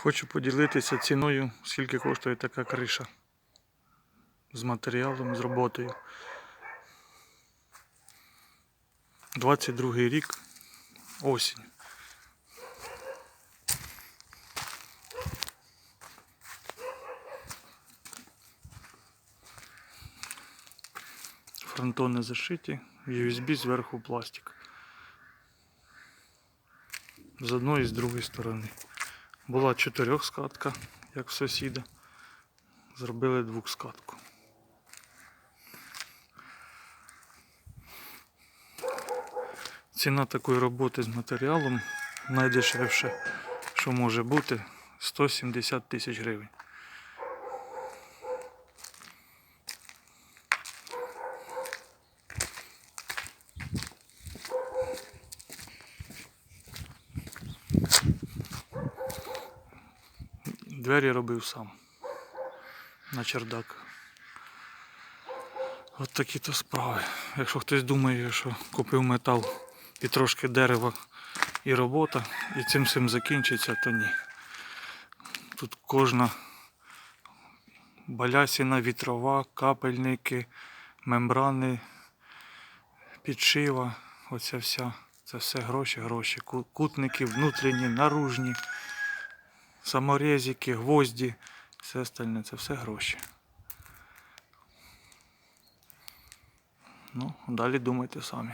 Хочу поділитися ціною, скільки коштує така криша. З матеріалом, з роботою. 22 рік, осінь. Фронтони зашиті, USB зверху пластик. З одної і з другої сторони. Була чотирьохскатка, як в сусіда. Зробили двохскатку. Ціна такої роботи з матеріалом найдешевше, що може бути, 170 тисяч гривень. Двері робив сам на чердак. От такі то справи. Якщо хтось думає, що купив метал і трошки дерева і робота, і цим всім закінчиться, то ні. Тут кожна балясина, вітрова, капельники, мембрани, підшива, оця вся. Це все гроші, гроші. Кутники внутрішні, наружні, саморезики, гвозді, все остальне, це все гроші. Ну, далі думайте самі.